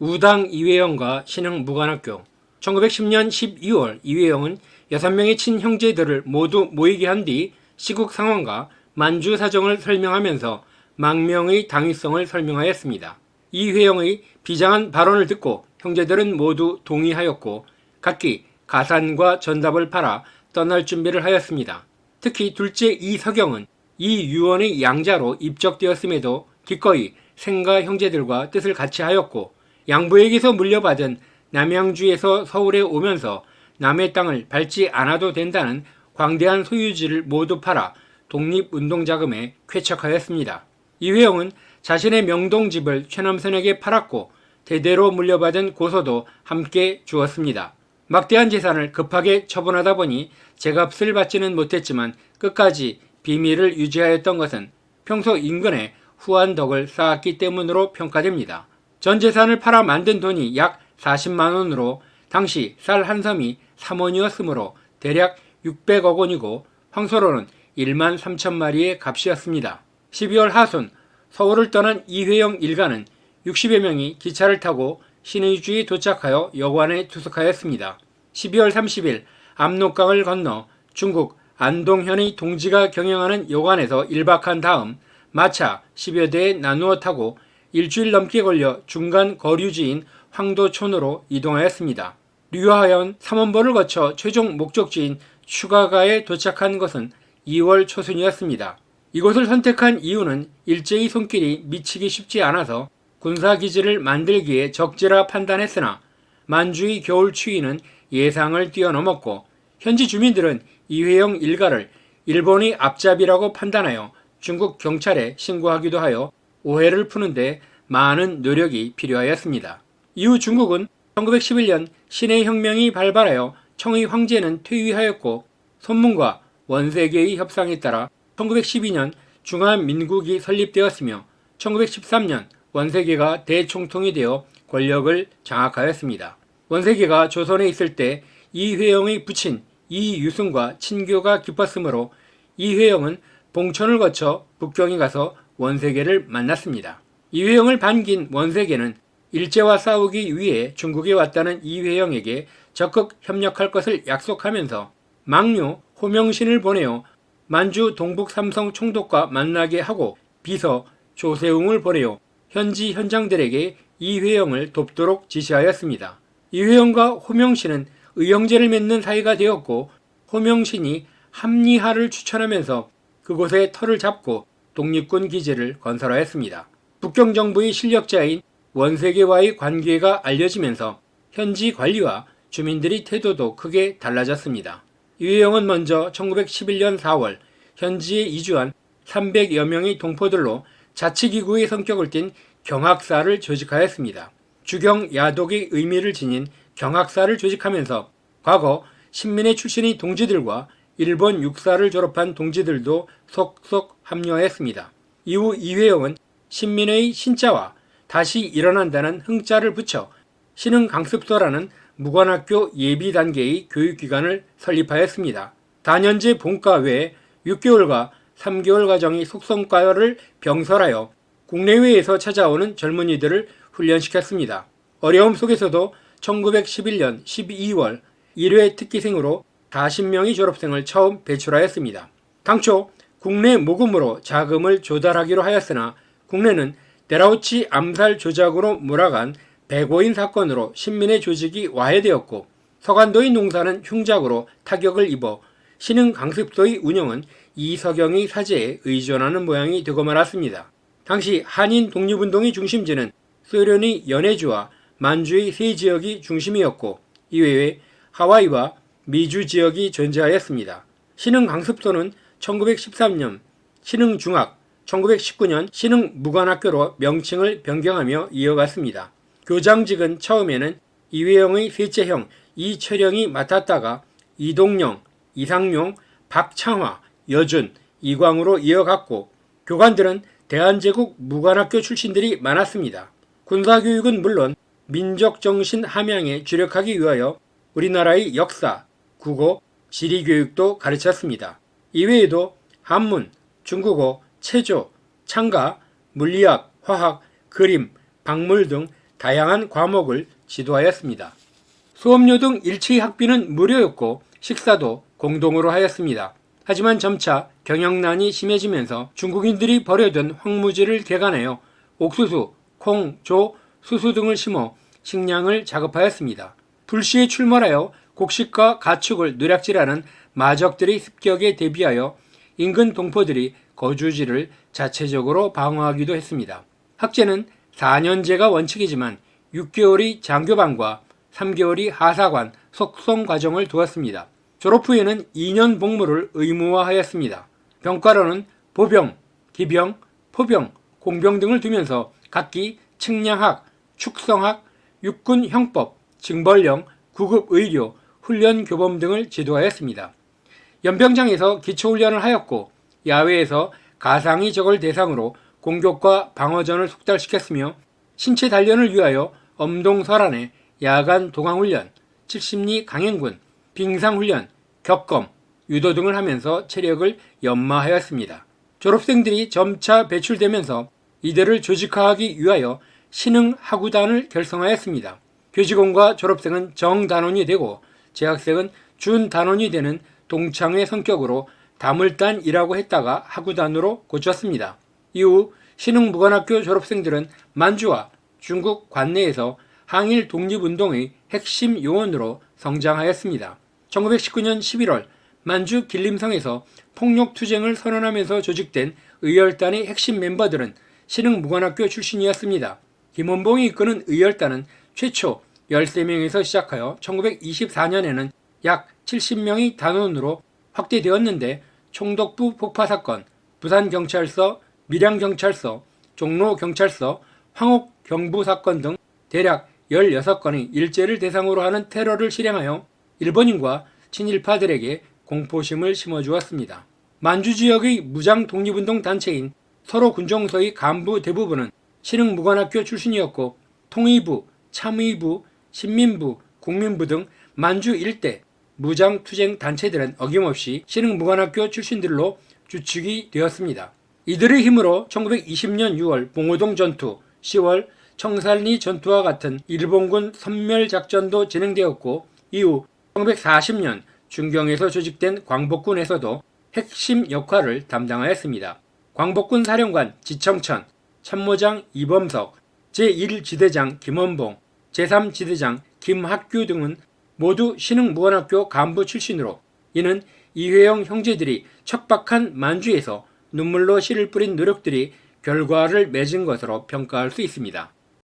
우당 이회영과 신흥 무관학교 1910년 12월 이회영은 6명의 친형제들을 모두 모이게 한 뒤 시국 상황과 만주 사정을 설명하면서 망명의 당위성을 설명하였습니다. 이회영의 비장한 발언을 듣고 형제들은 모두 동의하였고 각기 가산과 전답을 팔아 떠날 준비를 하였습니다. 특히 둘째 이서경은 이 유언의 양자로 입적되었음에도 기꺼이 생가 형제들과 뜻을 같이 하였고 양부에게서 물려받은 남양주에서 서울에 오면서 남의 땅을 밟지 않아도 된다는 광대한 소유지를 모두 팔아 독립운동자금에 쾌척하였습니다. 이회영은 자신의 명동집을 최남선에게 팔았고 대대로 물려받은 고소도 함께 주었습니다. 막대한 재산을 급하게 처분하다 보니 제값을 받지는 못했지만 끝까지 비밀을 유지하였던 것은 평소 인근에 후한 덕을 쌓았기 때문으로 평가됩니다. 전 재산을 팔아 만든 돈이 약 40만 원으로 당시 쌀 한 섬이 3원이었으므로 대략 600억 원이고 황소로는 1만 3천 마리의 값이었습니다. 12월 하순 서울을 떠난 이회영 일가는 60여 명이 기차를 타고 신의주에 도착하여 여관에 투숙하였습니다. 12월 30일 압록강을 건너 중국 안동현의 동지가 경영하는 여관에서 1박한 다음 마차 10여 대에 나누어 타고 일주일 넘게 걸려 중간 거류지인 황도촌으로 이동하였습니다. 류하연 3원보를 거쳐 최종 목적지인 추가가에 도착한 것은 2월 초순이었습니다. 이곳을 선택한 이유는 일제의 손길이 미치기 쉽지 않아서 군사기지를 만들기에 적지라 판단했으나 만주의 겨울 추위는 예상을 뛰어넘었고 현지 주민들은 이회영 일가를 일본의 앞잡이라고 판단하여 중국 경찰에 신고하기도 하여 오해를 푸는데 많은 노력이 필요하였습니다. 이후 중국은 1911년 신의 혁명이 발발하여 청의 황제는 퇴위하였고 손문과 원세계의 협상에 따라 1912년 중화민국이 설립되었으며 1913년 원세계가 대총통이 되어 권력을 장악하였습니다. 원세계가 조선에 있을 때 이회영의 부친 이유승과 친교가 깊었으므로 이회영은 봉천을 거쳐 북경에 가서 원세계를 만났습니다. 이회영을 반긴 원세계는 일제와 싸우기 위해 중국에 왔다는 이회영에게 적극 협력할 것을 약속하면서 망류 호명신을 보내어 만주 동북 삼성 총독과 만나게 하고 비서 조세웅을 보내어 현지 현장들에게 이회영을 돕도록 지시하였습니다. 이회영과 호명신은 의형제를 맺는 사이가 되었고 호명신이 합리화를 추천하면서 그곳에 터를 잡고 독립군 기지를 건설하였습니다. 북경 정부의 실력자인 원세계와의 관계가 알려지면서 현지 관리와 주민들의 태도도 크게 달라졌습니다. 이회영은 먼저 1911년 4월 현지에 이주한 300여 명의 동포들로 자치기구의 성격을 띤 경학사를 조직하였습니다. 주경 야독의 의미를 지닌 경학사를 조직하면서 과거 신민의 출신의 동지들과 일본 육사를 졸업한 동지들도 속속 합류하였습니다. 이후 이회영은 신민의 신자와 다시 일어난다는 흥자를 붙여 신흥강습소라는 무관학교 예비 단계의 교육기관을 설립하였습니다. 단연제 본과 외에 6개월과 3개월 과정의 속성과를 병설하여 국내외에서 찾아오는 젊은이들을 훈련시켰습니다. 어려움 속에서도 1911년 12월 1회 특기생으로 40명의 졸업생을 처음 배출하였습니다. 당초 국내 모금으로 자금을 조달하기로 하였으나 국내는 데라우치 암살 조작으로 몰아간 백오인 사건으로 신민의 조직이 와해되었고 서간도의 농사는 흉작으로 타격을 입어 신흥 강습소의 운영은 이서경의 사제에 의존하는 모양이 되고 말았습니다. 당시 한인 독립운동의 중심지는 소련의 연해주와 만주의 세 지역이 중심이었고 이외에 하와이와 미주 지역이 존재하였습니다. 신흥 강습소는 1913년 신흥중학, 1919년 신흥무관학교로 명칭을 변경하며 이어갔습니다. 교장직은 처음에는 이회영의 셋째 형 이철영이 맡았다가 이동영, 이상용, 박창화, 여준, 이광으로 이어갔고 교관들은 대한제국 무관학교 출신들이 많았습니다. 군사교육은 물론 민족정신 함양에 주력하기 위하여 우리나라의 역사, 국어, 지리교육도 가르쳤습니다. 이외에도 한문, 중국어, 체조, 창가, 물리학, 화학, 그림, 박물 등 다양한 과목을 지도하였습니다. 수업료 등 일체의 학비는 무료였고 식사도 공동으로 하였습니다. 하지만 점차 경영난이 심해지면서 중국인들이 버려둔 황무지를 개간하여 옥수수, 콩, 조, 수수 등을 심어 식량을 작업하였습니다. 불시에 출몰하여 곡식과 가축을 누락질하는 마적들의 습격에 대비하여 인근 동포들이 거주지를 자체적으로 방어하기도 했습니다. 학제는 4년제가 원칙이지만 6개월이 장교반과 3개월이 하사관 속송 과정을 두었습니다. 졸업 후에는 2년 복무를 의무화하였습니다. 병과로는 보병, 기병, 포병, 공병 등을 두면서 각기 측량학, 축성학, 육군 형법, 징벌령, 구급 의료, 훈련 교범 등을 지도하였습니다. 연병장에서 기초훈련을 하였고 야외에서 가상의 적을 대상으로 공격과 방어전을 숙달시켰으며 신체 단련을 위하여 엄동설안에 야간 도강훈련, 70리 강행군, 빙상훈련, 격검, 유도 등을 하면서 체력을 연마하였습니다. 졸업생들이 점차 배출되면서 이들을 조직화하기 위하여 신흥하구단을 결성하였습니다. 교직원과 졸업생은 정단원이 되고 재학생은 준 단원이 되는 동창회 성격으로 다물단이라고 했다가 하구단으로 고쳤습니다. 이후 신흥무관학교 졸업생들은 만주와 중국 관내에서 항일 독립운동의 핵심 요원으로 성장하였습니다. 1919년 11월 만주 길림성에서 폭력투쟁을 선언하면서 조직된 의열단의 핵심 멤버들은 신흥무관학교 출신이었습니다. 김원봉이 이끄는 의열단은 최초 13명에서 시작하여 1924년에는 약 70명의 단원으로 확대되었는데 총독부 폭파 사건, 부산경찰서, 밀양경찰서, 종로경찰서, 황옥 경부 사건 등 대략 16건의 일제를 대상으로 하는 테러를 실행하여 일본인과 친일파들에게 공포심을 심어주었습니다. 만주 지역의 무장 독립운동 단체인 서로 군종서의 간부 대부분은 신흥무관학교 출신이었고 통의부, 참의부, 신민부, 국민부 등 만주 일대 무장투쟁 단체들은 어김없이 신흥무관학교 출신들로 주축이 되었습니다. 이들의 힘으로 1920년 6월 봉오동 전투, 10월 청산리 전투와 같은 일본군 선멸작전도 진행되었고 이후 1940년 중경에서 조직된 광복군에서도 핵심 역할을 담당하였습니다. 광복군 사령관 지청천, 참모장 이범석, 제1지대장 김원봉, 제3지대장 김학규 등은 모두 신흥무관학교 간부 출신으로 이는 이회영 형제들이 척박한 만주에서 눈물로 씨를 뿌린 노력들이 결과를 맺은 것으로 평가할 수 있습니다.